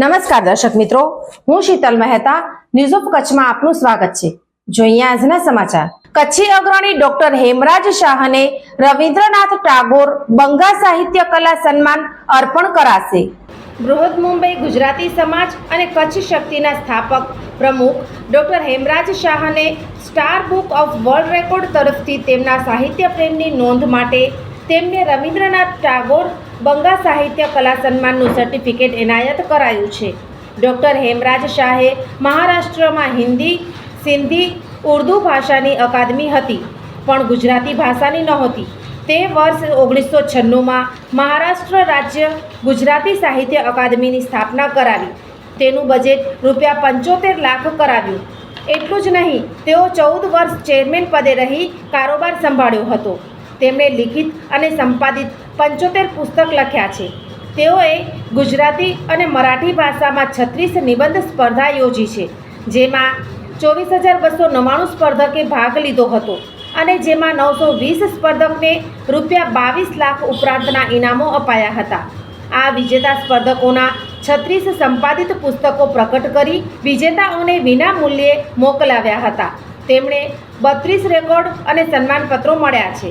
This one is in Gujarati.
નમસ્કાર દર્શક મિત્રો, હું શીતલ મહેતા ન્યૂઝ ઓફ કચ્છમાં આપનું સ્વાગત છે. જોઈએ આજના સમાચાર. કચ્છી અગ્રણી ડોક્ટર હેમરાજ શાહને રવિન્દ્રનાથ ટાગોર બંગા સાહિત્ય કલા સન્માન અર્પણ કરાશે. બૃહદ મુંબઈ ગુજરાતી સમાજ અને કચ્છ શક્તિના સ્થાપક પ્રમુખ ડોક્ટર હેમરાજ શાહને star book of world record તરફથી તેમના સાહિત્ય પ્રેમની નોંધ માટે તેમને રવિન્દ્રનાથ ટાગોર બંગા સાહિત્ય કલા સન્માનનું સર્ટિફિકેટ એનાયત કરાયું છે. ડૉક્ટર હેમરાજ શાહે મહારાષ્ટ્રમાં હિન્દી, સિંધી, ઉર્દુ ભાષાની અકાદમી હતી, પણ ગુજરાતી ભાષાની નહોતી. તે વર્ષ ઓગણીસો છન્નુંમાં મહારાષ્ટ્ર રાજ્ય ગુજરાતી સાહિત્ય અકાદમીની સ્થાપના કરાવી. તેનું બજેટ રૂપિયા પંચોતેર લાખ કરાવ્યું. એટલું જ નહીં, તેઓ ચૌદ વર્ષ ચેરમેન પદે રહી કારોબાર સંભાળ્યો હતો. તેમણે લિખિત અને સંપાદિત પંચોતેર પુસ્તક લખ્યા છે. તેઓએ ગુજરાતી અને મરાઠી ભાષામાં છત્રીસ નિબંધ સ્પર્ધા યોજી છે, જેમાં ચોવીસ હજાર બસો નવ્વાણું સ્પર્ધકે ભાગ લીધો હતો અને જેમાં નવસો વીસ સ્પર્ધકને રૂપિયા બાવીસ લાખ ઉપરાંતના ઇનામો અપાયા હતા. આ વિજેતા સ્પર્ધકોના છત્રીસ સંપાદિત પુસ્તકો પ્રકટ કરી વિજેતાઓને વિના મૂલ્યે મોકલાવ્યા હતા. તેમણે બત્રીસ રેકોર્ડ અને સન્માનપત્રો મળ્યા છે.